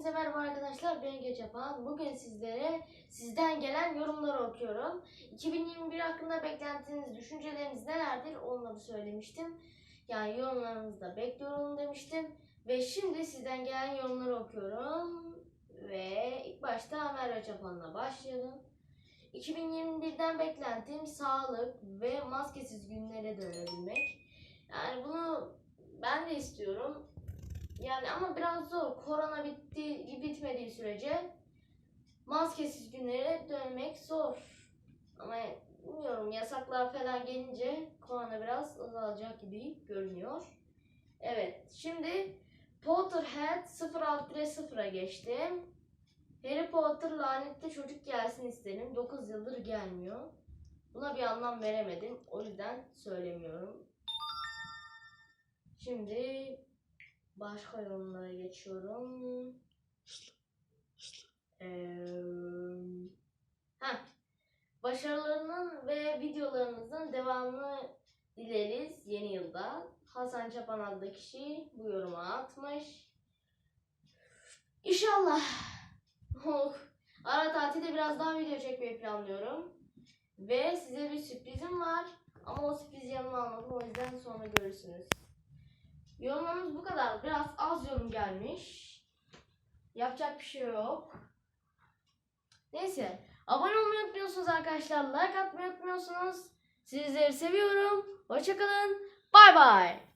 Hepinize merhaba arkadaşlar. Ben Geçapan. Bugün sizlere sizden gelen yorumları okuyorum. 2021 hakkında beklentiniz, düşünceleriniz nelerdir onları söylemiştim. Yani yorumlarınızı da bekliyorum demiştim. Ve şimdi sizden gelen yorumları okuyorum. Ve ilk başta Merve Çapan'la başlayalım. 2021'den beklentim sağlık ve maskesiz günlere dönebilmek. Yani bunu ben de istiyorum. Yani ama biraz zor. Korona bitti, bitmediği sürece maskesiz günlere dönmek zor. Ama bilmiyorum yasaklar falan gelince korona biraz azalacak gibi görünüyor. Evet şimdi Potterhead 06'ya 0'a geçtim. Harry Potter lanetli çocuk gelsin isterim. 9 yıldır gelmiyor. Buna bir anlam veremedim. O yüzden söylemiyorum. Şimdi Başka yorumlara geçiyorum. Ee, heh. Başarılarının ve videolarınızın devamını dileriz yeni yılda. Hasan Çapan adlı kişi bu yorumu atmış. İnşallah. Oh. Ara tatilde biraz daha video çekmeyi planlıyorum. Ve size bir sürprizim var. Ama o sürprizi yanıma almadım. O yüzden sonra görürsünüz. Yorumlarımız bu kadar. Biraz az yorum gelmiş. Yapacak bir şey yok. Neyse. Abone olmayı unutmuyorsunuz arkadaşlar. Like atmayı unutmuyorsunuz. Sizleri seviyorum. Hoşçakalın. Bay bay.